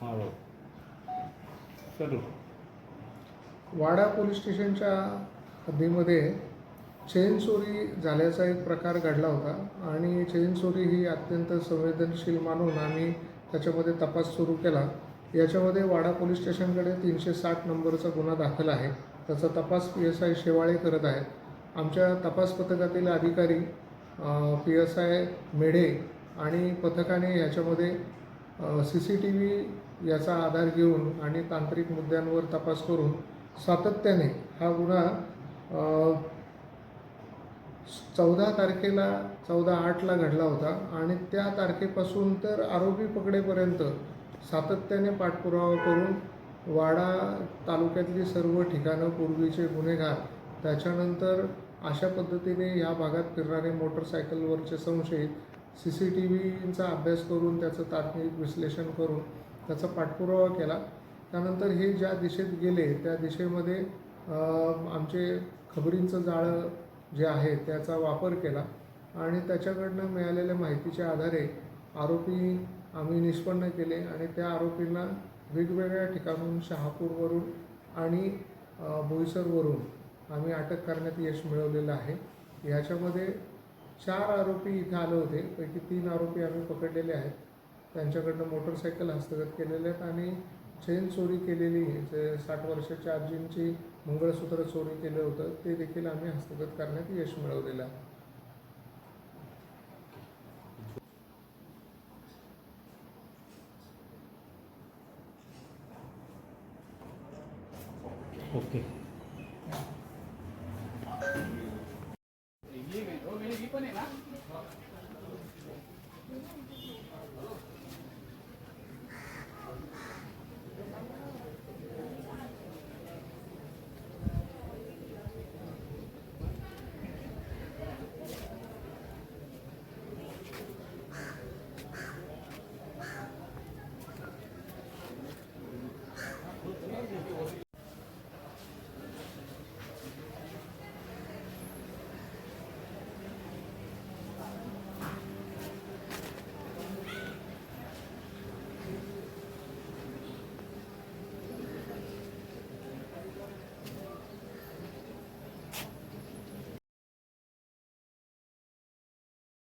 हां वाडा पोलीस स्टेशनच्या हद्दीमध्ये चेन चोरी झाल्याचा एक प्रकार घडला होता आणि चेन चोरी ही अत्यंत संवेदनशील मानून आम्ही त्याच्यामध्ये तपास सुरू केला. याच्यामध्ये वाडा पोलीस स्टेशनकडे तीनशे साठ नंबरचा गुन्हा दाखल आहे. त्याचा तपास पी एस आय शेवाळे करत आहेत. आमच्या तपास पथकातील अधिकारी पी एस आय मेढे आणि पथकाने ह्याच्यामध्ये सी सी टी व्ही याचा आधार घेऊन आणि तांत्रिक मुद्द्यांवर तपास करून सातत्याने हा गुन्हा चौदा तारखेला चौदा आठला घडला होता आणि त्या तारखेपासून तर आरोपी पकडेपर्यंत सातत्याने पाठपुरावा करून वाडा तालुक्यातली सर्व ठिकाणं पूर्वीचे गुन्हेगार त्याच्यानंतर अशा पद्धतीने या भागात फिरणारे मोटरसायकलवरचे संशयित सी सी टी व्हीचा अभ्यास करून त्याचं तात्विक विश्लेषण करून त्याचा पाठपुरावा केला. त्यानंतर हे ज्या दिशेत गेले त्या दिशेमध्ये आमचे खबरींचं जाळं जे आहे त्याचा वापर केला. आणि त्याच्याकडनं मिळालेल्या माहितीच्या आधारे आरोपी आम्ही निष्पन्न केले आणि त्या आरोपींना वेगवेगळ्या ठिकाणून शहापूरवरून आणि बोईसरवरून आम्ही अटक करण्यात यश मिळवलेलं आहे. ह्याच्यामध्ये चार आरोपी इथे आले होते. पैकी तीन आरोपी आम्ही पकडलेले आहेत. त्यांच्याकडनं मोटरसायकल हस्तगत केलेले आहेत आणि चेन चोरी केलेली जे साठ वर्षाच्या आजींची मंगळसूत्र चोरी केलं होतं ते देखील आम्ही हस्तगत करण्यात यश मिळवलेलं आहे. ओके. Thank you.